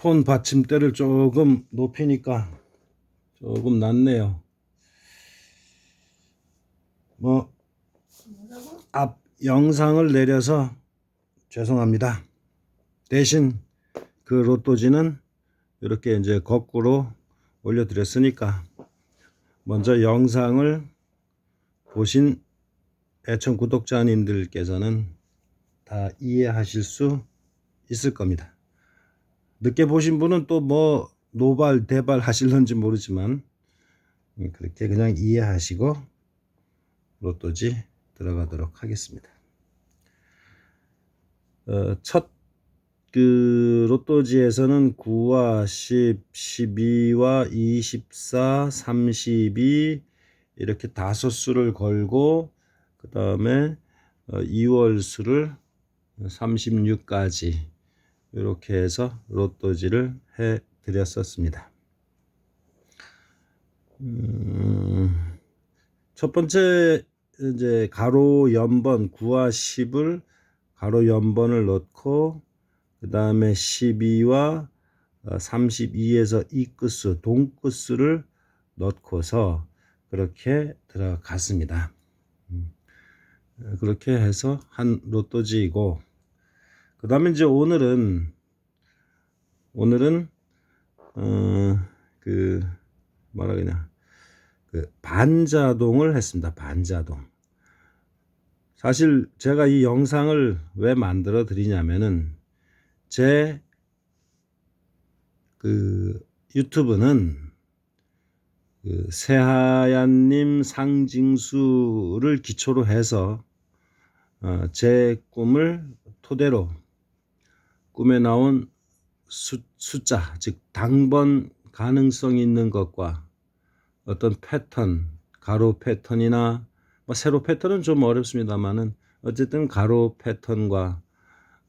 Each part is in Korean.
폰 받침대를 조금 높이니까 조금 낫네요. 뭐 앞 영상을 내려서 죄송합니다. 대신 그 로또지는 이렇게 이제 거꾸로 올려드렸으니까 먼저 영상을 보신 애청 구독자님들께서는 다 이해하실 수 있을 겁니다. 늦게 보신 분은 또 뭐 노발 대발 하실런지 모르지만 음, 그렇게 그냥 이해하시고 로또지 들어가도록 하겠습니다. 어, 첫그 로또지에서는 9와 10, 12와 24, 32 이렇게 다섯 수를 걸고 그 다음에 2월 수를 36까지 이렇게 해서 로또지를 해 드렸었습니다. 음, 첫 번째 이제 가로 연번 9와 10을 가로 연번을 넣고 그 다음에 12와 32에서 이 끝수 동끝수를 넣고서 그렇게 들어갔습니다. 음, 그렇게 해서 한 로또지이고 그 다음에 이제 오늘은 오늘은 어그 뭐라 그러냐 그 반자동을 했습니다. 반자동. 사실 제가 이 영상을 왜 만들어 드리냐면은 제 그 유튜브는 그 새하얀님 상징수를 기초로 해서 어, 제 꿈을 토대로 꿈에 나온 수, 숫자 즉 당번 가능성 있는 것과 어떤 패턴 가로 패턴이나 뭐 세로 패턴은 좀 어렵습니다만은 어쨌든 가로 패턴과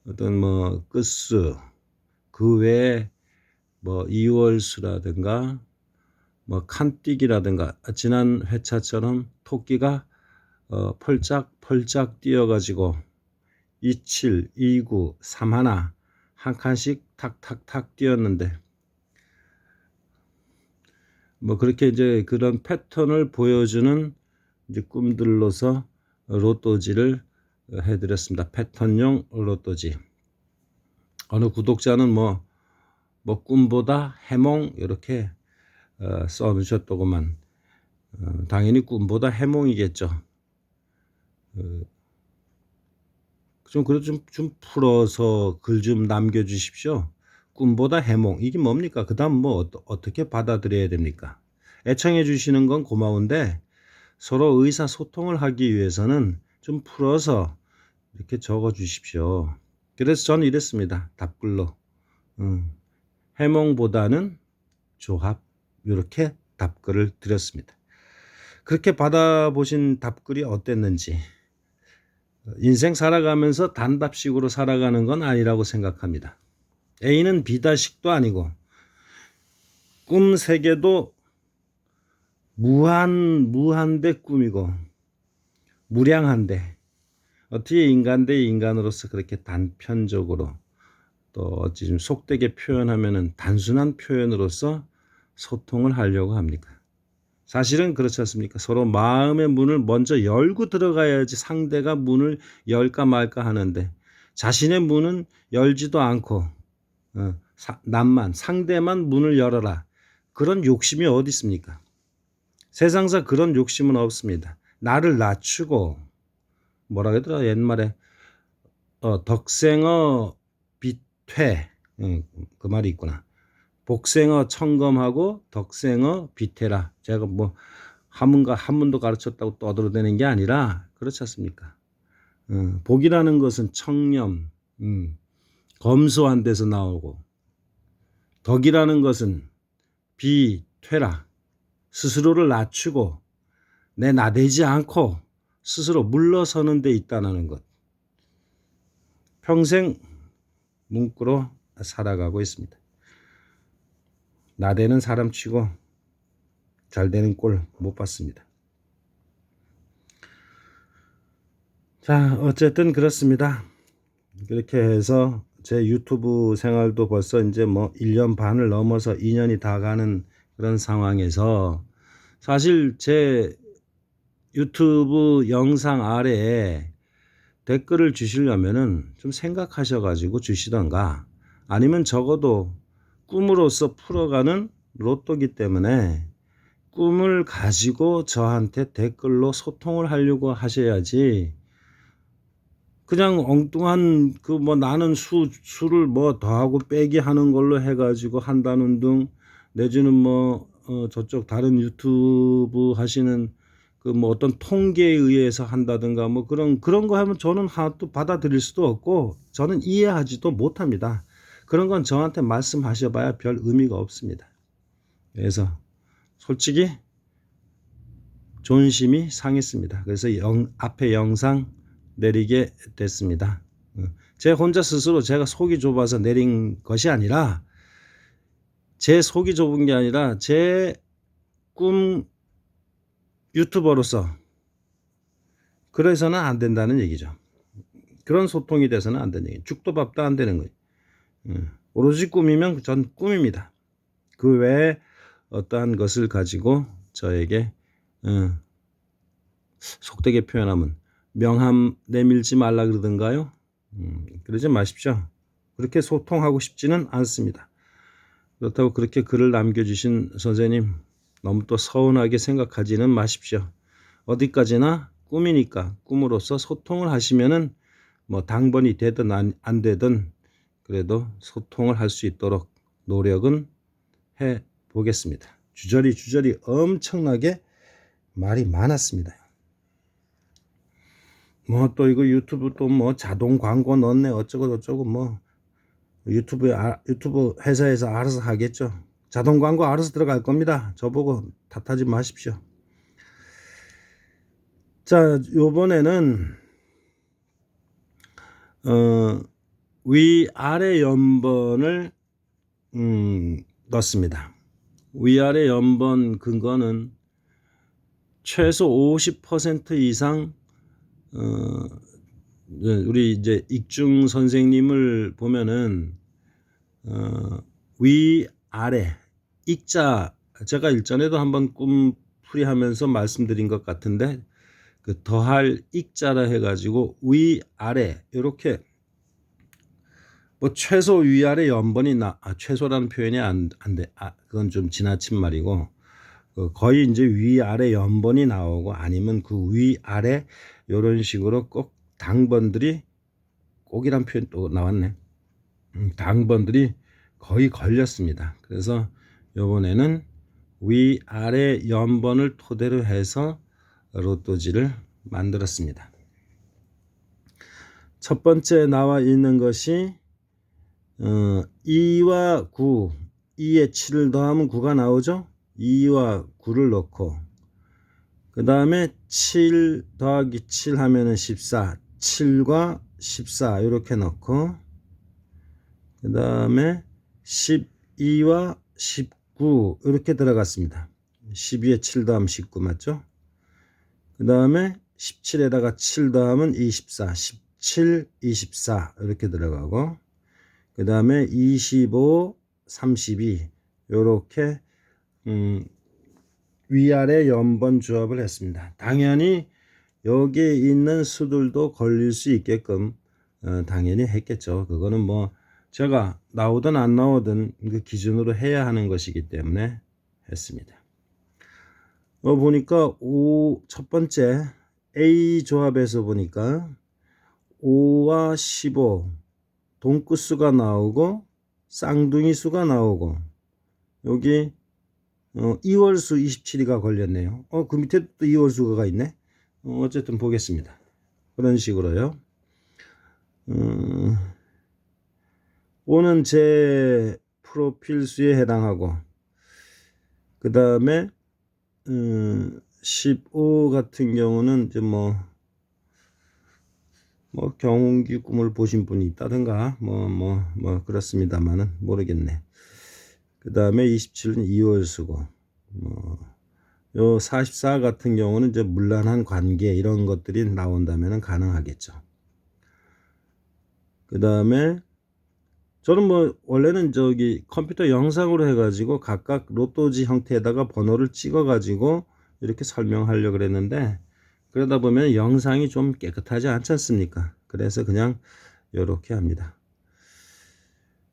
어떤 뭐 끝수 그 외에 뭐 이월수라든가 뭐 칸뛰기라든가 지난 회차처럼 토끼가 어 펄짝 펄짝 뛰어가지고 27, 29, 31, 한 칸씩 탁탁탁 뛰었는데 뭐 그렇게 이제 그런 패턴을 보여주는 이제 꿈들로서 로또지를 해드렸습니다. 패턴용 로또지. 어느 구독자는 뭐, 뭐 꿈보다 해몽 이렇게 어, 써주셨더구만. 어, 당연히 꿈보다 해몽이겠죠. 어, 좀 그래 좀, 좀 풀어서 글 좀 남겨주십시오. 꿈보다 해몽 이게 뭡니까? 그다음 뭐 어, 어떻게 받아들여야 됩니까? 애청해 주시는 건 고마운데 서로 의사 소통을 하기 위해서는 좀 풀어서 이렇게 적어 주십시오. 그래서 저는 이랬습니다. 답글로. 음, 해몽보다는 조합. 이렇게 답글을 드렸습니다. 그렇게 받아보신 답글이 어땠는지. 인생 살아가면서 단답식으로 살아가는 건 아니라고 생각합니다. A는 B다식도 아니고, 꿈 세계도 무한 무한대 꿈이고 무량한데 어떻게 인간 대 인간으로서 그렇게 단편적으로 또 어찌 좀 속되게 표현하면은 단순한 표현으로서 소통을 하려고 합니까? 사실은 그렇지 않습니까? 서로 마음의 문을 먼저 열고 들어가야지 상대가 문을 열까 말까 하는데 자신의 문은 열지도 않고 어, 사, 남만 상대만 문을 열어라 그런 욕심이 어디 있습니까? 세상사 그런 욕심은 없습니다. 나를 낮추고 뭐라 그러더라 옛말에 어, 덕생어 비퇴 응, 그 말이 있구나. 복생어 청검하고 덕생어 비퇴라. 제가 뭐 한문과 한문도 가르쳤다고 떠들어대는 게 아니라 그렇지 않습니까? 응, 복이라는 것은 청렴, 음, 검소한 데서 나오고 덕이라는 것은 비퇴라. 스스로를 낮추고 내 나대지 않고 스스로 물러서는 데 있다는 것. 평생 문구로 살아가고 있습니다. 나대는 사람 치고 잘 되는 꼴 못 봤습니다. 자, 어쨌든 그렇습니다. 그렇게 해서 제 유튜브 생활도 벌써 이제 뭐 1년 반을 넘어서 2년이 다 가는 그런 상황에서 사실 제 유튜브 영상 아래에 댓글을 주시려면은 좀 생각하셔 가지고 주시던가 아니면 적어도 꿈으로서 풀어가는 로또기 때문에 꿈을 가지고 저한테 댓글로 소통을 하려고 하셔야지 그냥 엉뚱한 그 뭐 나는 수 수를 뭐 더하고 빼기 하는 걸로 해가지고 한다는 등 내지는 뭐 어, 저쪽 다른 유튜브 하시는 그 뭐 어떤 통계에 의해서 한다든가 뭐 그런 그런 거 하면 저는 하나도 받아들일 수도 없고 저는 이해하지도 못합니다. 그런 건 저한테 말씀하셔봐야 별 의미가 없습니다. 그래서 솔직히 존심이 상했습니다. 그래서 영, 앞에 영상 내리게 됐습니다. 어, 제 혼자 스스로 제가 속이 좁아서 내린 것이 아니라 제 속이 좁은 게 아니라 제 꿈 유튜버로서 그래서는 안 된다는 얘기죠. 그런 소통이 돼서는 안 되는 얘기. 죽도 밥도 안 되는 거예요. 음, 오로지 꿈이면 전 꿈입니다. 그 외에 어떠한 것을 가지고 저에게 어, 속되게 표현하면 명함 내밀지 말라 그러던가요? 음, 그러지 마십시오. 그렇게 소통하고 싶지는 않습니다. 그렇다고 그렇게 글을 남겨주신 선생님 너무 또 서운하게 생각하지는 마십시오. 어디까지나 꿈이니까 꿈으로서 소통을 하시면은 뭐 당번이 되든 안, 안 되든 그래도 소통을 할 수 있도록 노력은 해 보겠습니다. 주저리 주저리 엄청나게 말이 많았습니다. 뭐 또 이거 유튜브 또 뭐 자동 광고 넣네 어쩌고 저쩌고 뭐 유튜브 아, 유튜브 회사에서 알아서 하겠죠. 자동 광고 알아서 들어갈 겁니다. 저보고 탓하지 마십시오. 자, 요번에는 어, 위 아래 연번을 음, 넣습니다. 위아래 연번 근거는 최소 50% 이상 어, 우리 이제 익중 선생님을 보면은 어, 위 아래 익자 제가 일전에도 한번 꿈풀이 하면서 말씀드린 것 같은데 그 더할 익자라 해가지고 위 아래 이렇게 뭐 최소 위아래 연번이 나 아, 최소라는 표현이 안 안돼. 아 그건 좀 지나친 말이고 그 거의 이제 위아래 연번이 나오고 아니면 그 위아래 이런 식으로 꼭 당번들이 꼭이란 표현 또 나왔네. 음, 당번들이 거의 걸렸습니다. 그래서 요번에는 위아래 연번을 토대로 해서 로또지를 만들었습니다. 첫 번째 나와 있는 것이 어, 2와 9, 2에 7을 더하면 9가 나오죠? 2와 9를 넣고 그 다음에 7 더하기 7 하면은 14, 7과 14 이렇게 넣고 그 다음에 12와 19 이렇게 들어갔습니다. 12에 7 더하면 19 맞죠? 그 다음에 17에다가 7 더하면 24, 17, 24 이렇게 들어가고 그 다음에 25, 32 요렇게 음, 위아래 연번 조합을 했습니다. 당연히 여기에 있는 수들도 걸릴 수 있게끔 어, 당연히 했겠죠. 그거는 뭐 제가 나오든 안 나오든 그 기준으로 해야 하는 것이기 때문에 했습니다. 어, 보니까 오, 첫 번째 A 조합에서 보니까 5와 15 동끝수가 나오고 쌍둥이 수가 나오고 여기 어, 2월수 27이가 걸렸네요. 어, 그 밑에 또 2월수가 있네. 어, 어쨌든 보겠습니다. 그런 식으로요. 음, 오는 제 프로필 수에 해당하고 그 다음에 음, 15 같은 경우는 이제 뭐, 뭐 경운기 꿈을 보신 분이 있다든가 뭐뭐 뭐 그렇습니다만은 모르겠네. 그 다음에 27은 2월 수고 뭐 요 44 같은 경우는 이제 물란한 관계 이런 것들이 나온다면 가능하겠죠. 그 다음에 저는 뭐 원래는 저기 컴퓨터 영상으로 해가지고 각각 로또지 형태에다가 번호를 찍어가지고 이렇게 설명하려고 그랬는데 그러다 보면 영상이 좀 깨끗하지 않지 않습니까? 그래서 그냥 이렇게 합니다.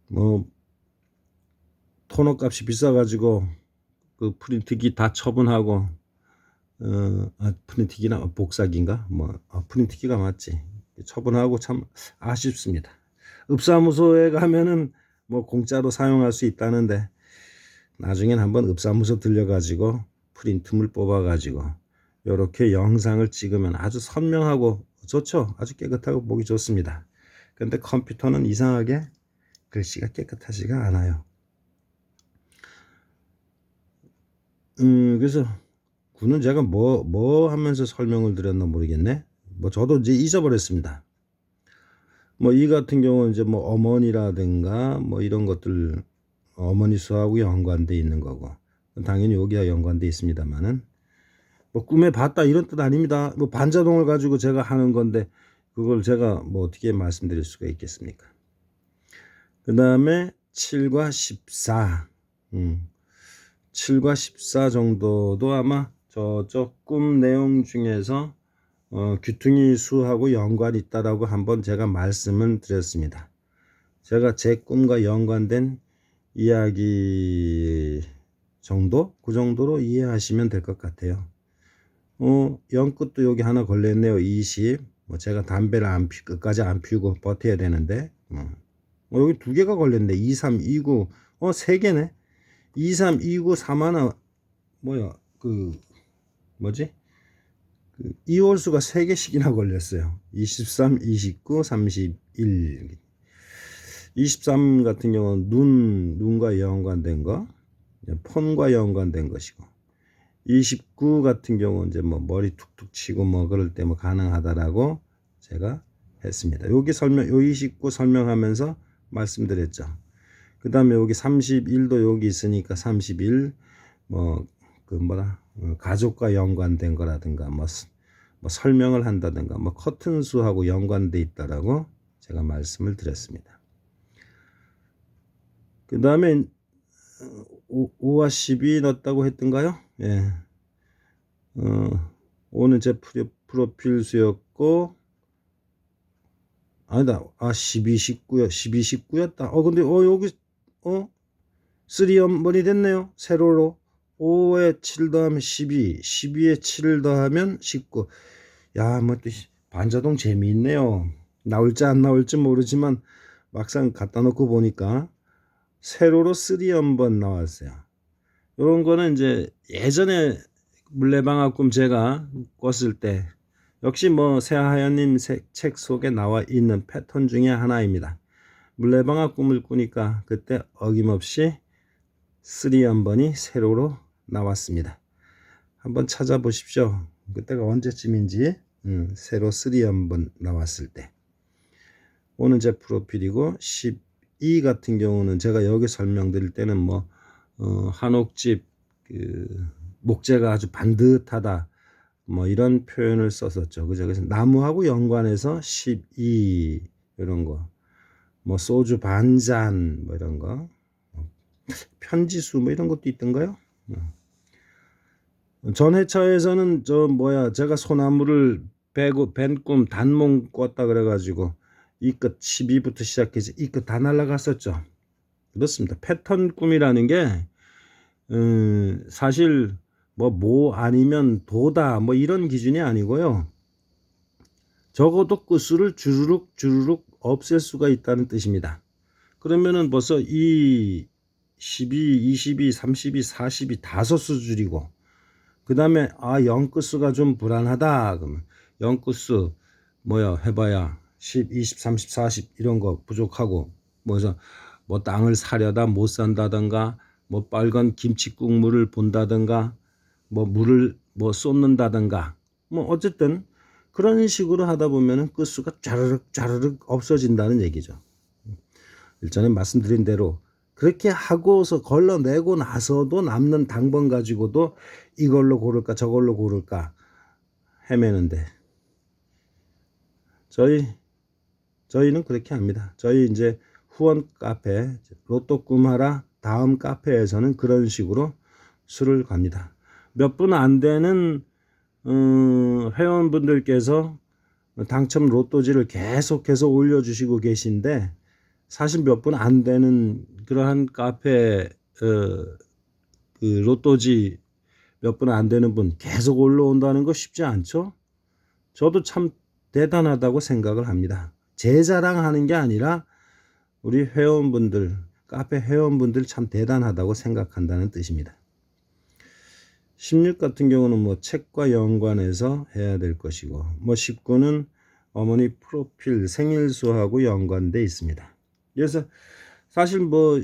뭐 토너 값이 비싸가지고 그 프린트기 다 처분하고 어 아, 프린트기나 복사기인가 뭐 아, 프린트기가 맞지 처분하고 참 아쉽습니다. 읍사무소에 가면은 뭐 공짜로 사용할 수 있다는데 나중엔 한번 읍사무소 들려가지고 프린트물 뽑아가지고 이렇게 영상을 찍으면 아주 선명하고 좋죠. 아주 깨끗하고 보기 좋습니다. 근데 컴퓨터는 이상하게 글씨가 깨끗하지가 않아요. 음, 그래서 군은 제가 뭐, 뭐 하면서 설명을 드렸나 모르겠네. 뭐 저도 이제 잊어버렸습니다. 뭐 이 같은 경우는 이제 뭐 어머니라든가 뭐 이런 것들 어머니 수하고 연관돼 있는 거고 당연히 여기와 연관돼 있습니다만은 뭐 꿈에 봤다 이런 뜻 아닙니다. 뭐 반자동을 가지고 제가 하는 건데 그걸 제가 뭐 어떻게 말씀드릴 수가 있겠습니까? 그 다음에 7과 14. 음. 7과 14 정도도 아마 저쪽 꿈 내용 중에서 어, 귀퉁이 수하고 연관이 있다라고 한번 제가 말씀을 드렸습니다. 제가 제 꿈과 연관된 이야기 정도? 그 정도로 이해하시면 될 것 같아요. 어, 연끝도 여기 하나 걸렸네요. 20. 뭐 제가 담배를 안 피, 끝까지 안 피우고 버텨야 되는데. 어. 어, 여기 두 개가 걸렸네. 23, 29. 어, 세 개네. 23, 29, 3 하나. 뭐야, 그, 뭐지? 그 이월수가 세 개씩이나 걸렸어요. 23, 29, 31. 23 같은 경우는 눈, 눈과 연관된 거, 폰과 연관된 것이고, 29 같은 경우는 이제 뭐 머리 툭툭 치고 뭐 그럴 때 뭐 가능하다라고 제가 했습니다. 여기 설명, 요 29 설명하면서 말씀드렸죠. 그 다음에 여기 31도 여기 있으니까 31, 뭐, 그 뭐라, 어, 가족과 연관된 거라든가, 뭐, 뭐 설명을 한다든가, 뭐 커튼 수하고 연관돼 있다라고 제가 말씀을 드렸습니다. 그 다음에 5와 10이 넣었다고 했던가요? 예. 어, 5는 제 프로필 수였고, 아니다. 아, 12, 19요. 12, 19였다. 어, 근데, 어, 여기, 어? 3연번이 됐네요. 세로로. 5에 7 더하면 12, 12에 7을 더하면 19. 야, 뭐, 또, 반자동 재미있네요. 나올지 안 나올지 모르지만, 막상 갖다 놓고 보니까, 세로로 3연번 나왔어요. 요런 거는 이제 예전에 물레방아 꿈 제가 꿨을 때, 역시 뭐 새하연님 책 속에 나와 있는 패턴 중에 하나입니다. 물레방아 꿈을 꾸니까 그때 어김없이 3연번이 세로로 나왔습니다. 한번 찾아보십시오. 그때가 언제쯤인지 음, 세로 3연번 나왔을 때. 오는 제 프로필이고 12 같은 경우는 제가 여기 설명드릴 때는 뭐 어, 한옥집 그 목재가 아주 반듯하다. 뭐 이런 표현을 썼었죠. 그죠? 그래서 나무하고 연관해서 12 이런 거. 뭐 소주 반잔 뭐 이런 거. 편지수 뭐 이런 것도 있던가요? 전 회차에서는 저 뭐야 제가 소나무를 베고 벤꿈 단몽 꿨다 그래가지고 이끝 12부터 시작해서 이끝 다 날라갔었죠. 그렇습니다. 패턴 꿈이라는 게 음, 사실 뭐, 뭐 아니면 도다, 뭐 이런 기준이 아니고요. 적어도 끝수를 주르륵 주르륵 없앨 수가 있다는 뜻입니다. 그러면은 벌써 이 12, 22, 32, 40이 다섯 수 줄이고, 그 다음에, 아, 0 끝수가 좀 불안하다. 그러면 0 끝수, 뭐야, 해봐야 10, 20, 30, 40 이런 거 부족하고, 뭐서 뭐 땅을 사려다 못 산다던가, 뭐 빨간 김치 국물을 본다던가, 뭐 물을 뭐 쏟는다든가 뭐 어쨌든 그런 식으로 하다 보면은 끝수가 짜르륵 짜르륵 없어진다는 얘기죠. 일전에 말씀드린 대로 그렇게 하고서 걸러내고 나서도 남는 당번 가지고도 이걸로 고를까 저걸로 고를까 헤매는데 저희 저희는 그렇게 합니다. 저희 이제 후원 카페 로또 꿈하라 다음 카페에서는 그런 식으로 수를 갑니다. 몇 분 안 되는 음, 회원분들께서 당첨 로또지를 계속해서 올려주시고 계신데 사실 몇 분 안 되는 그러한 카페 어, 그 로또지 몇 분 안 되는 분 계속 올라온다는 거 쉽지 않죠? 저도 참 대단하다고 생각을 합니다. 제 자랑하는 게 아니라 우리 회원분들, 카페 회원분들 참 대단하다고 생각한다는 뜻입니다. 16 같은 경우는 뭐 책과 연관해서 해야 될 것이고, 뭐 19는 어머니 프로필 생일수하고 연관돼 있습니다. 그래서 사실 뭐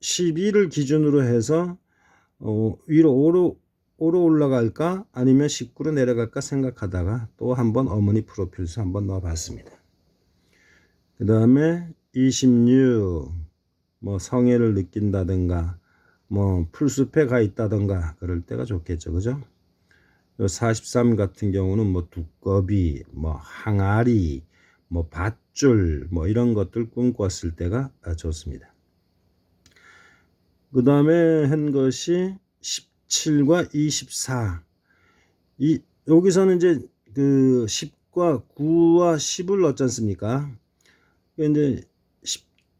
12를 기준으로 해서 어, 위로 오로 오로 올라갈까 아니면 19로 내려갈까 생각하다가 또 한번 어머니 프로필수 한번 넣어봤습니다. 그 다음에 26, 뭐 성애를 느낀다든가, 뭐 풀숲에 가 있다든가 그럴 때가 좋겠죠, 그죠? 43 같은 경우는 뭐 두꺼비, 뭐 항아리, 뭐 밧줄, 뭐 이런 것들 꿈꿨을 때가 좋습니다. 그 다음에 한 것이 17과 24. 이, 여기서는 이제 그 10과 9와 10을 넣지 않습니까? 이제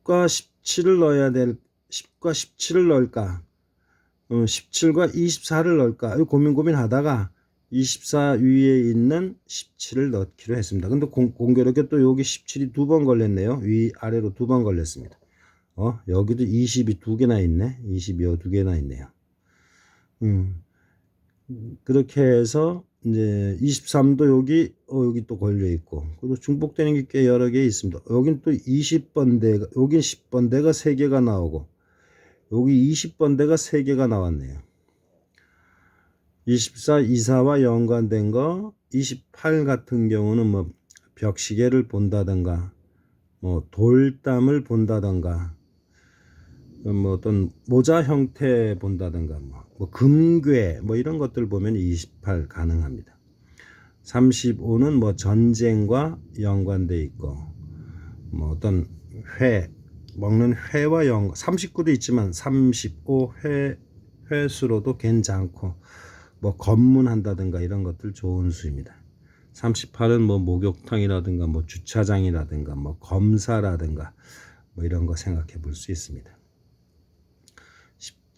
10과 17을 넣어야 될 10과 17을 넣을까? 어, 17과 24를 넣을까? 고민 고민하다가 24 위에 있는 17을 넣기로 했습니다. 근데 공, 공교롭게 또 여기 17이 두 번 걸렸네요. 위 아래로 두 번 걸렸습니다. 어, 여기도 20이 두 개나 있네. 20이 두 개나 있네요. 음. 그렇게 해서 이제 23도 여기 어 여기 또 걸려 있고 그리고 중복되는 게 꽤 여러 개 있습니다. 여긴 또 20번대가 여긴 10번대가 3개가 나오고 여기 20번대가 3개가 나왔네요. 24, 24와 연관된 거, 28 같은 경우는 뭐 벽시계를 본다던가, 뭐 돌담을 본다던가, 뭐 어떤 모자 형태 본다던가, 뭐, 뭐 금괴, 뭐 이런 것들 보면 28 가능합니다. 35는 뭐 전쟁과 연관돼 있고, 뭐 어떤 회, 먹는 회와 연관, 39도 있지만 35 회, 회수로도 괜찮고, 뭐 검문한다든가 이런 것들 좋은 수입니다. 38은 뭐 목욕탕이라든가 뭐 주차장이라든가 뭐 검사라든가 뭐 이런 거 생각해 볼 수 있습니다.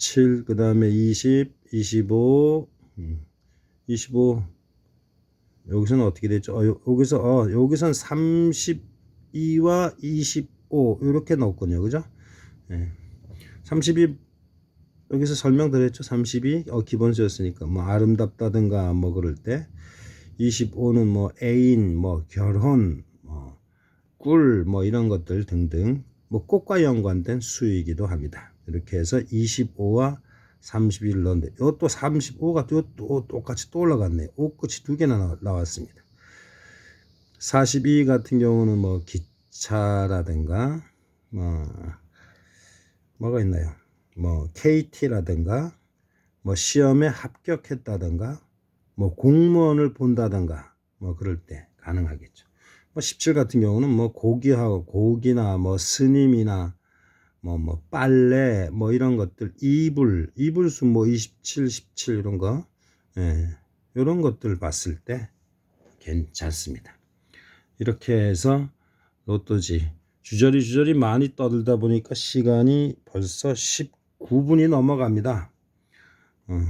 17, 그 다음에 20, 25, 25, 여기서는 어떻게 됐죠? 어, 여기서, 어, 여기선 32와 25, 이렇게 넣었군요. 그죠? 예. 32 여기서 설명드렸죠. 32 어, 기본수였으니까 뭐 아름답다든가 뭐 그럴 때 25는 뭐 애인, 뭐 결혼, 뭐 꿀, 뭐 이런 것들 등등 뭐 꽃과 연관된 수이기도 합니다. 이렇게 해서 25와 31을 넣는데 이것도 35가 또, 또 똑같이 또 올라갔네요. 옷끝이 두 개나 나왔습니다. 42 같은 경우는 뭐 기차라든가 뭐 뭐가 있나요? 뭐 KT라든가 뭐 시험에 합격했다든가 뭐 공무원을 본다든가 뭐 그럴 때 가능하겠죠. 뭐 17 같은 경우는 뭐 고기하고 고기나 뭐 스님이나 뭐, 뭐, 빨래, 뭐, 이런 것들, 이불, 이불수 뭐, 27, 17, 이런 거, 예, 이런 것들 봤을 때 괜찮습니다. 이렇게 해서 로또지, 주저리 주저리 많이 떠들다 보니까 시간이 벌써 19분이 넘어갑니다. 어.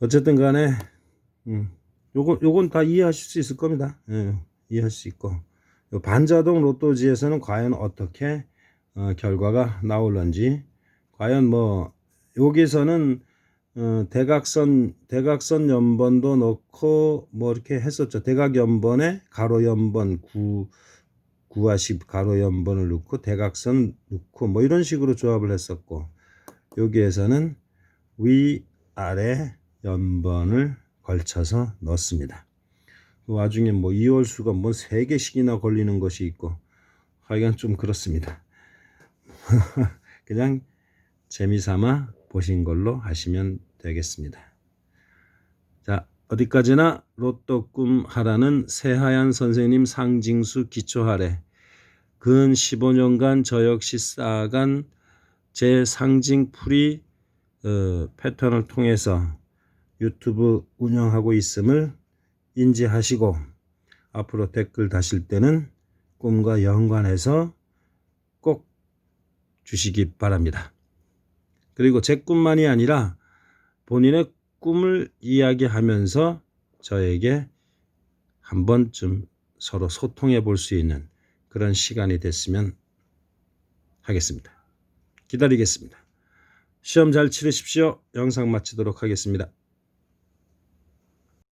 어쨌든 간에, 음, 요건, 요건 다 이해하실 수 있을 겁니다. 예, 이해할 수 있고. 반자동 로또지에서는 과연 어떻게 어, 결과가 나올런지 과연 뭐 여기서는 어, 대각선 대각선 연번도 넣고 뭐 이렇게 했었죠. 대각 연번에 가로 연번 9 9와 10 가로 연번을 넣고 대각선 넣고 뭐 이런 식으로 조합을 했었고 여기에서는 위 아래 연번을 걸쳐서 넣습니다. 그 와중에 뭐 2월수가 뭐 3개씩이나 걸리는 것이 있고 하여간 좀 그렇습니다. 그냥 재미삼아 보신 걸로 하시면 되겠습니다. 자, 어디까지나 로또 꿈 하라는 새하얀 선생님 상징수 기초 하래 근 15년간 저 역시 쌓아간 제 상징풀이 어, 패턴을 통해서 유튜브 운영하고 있음을 인지하시고 앞으로 댓글 다실 때는 꿈과 연관해서 꼭 주시기 바랍니다. 그리고 제 꿈만이 아니라 본인의 꿈을 이야기하면서 저에게 한 번쯤 서로 소통해 볼 수 있는 그런 시간이 됐으면 하겠습니다. 기다리겠습니다. 시험 잘 치르십시오. 영상 마치도록 하겠습니다.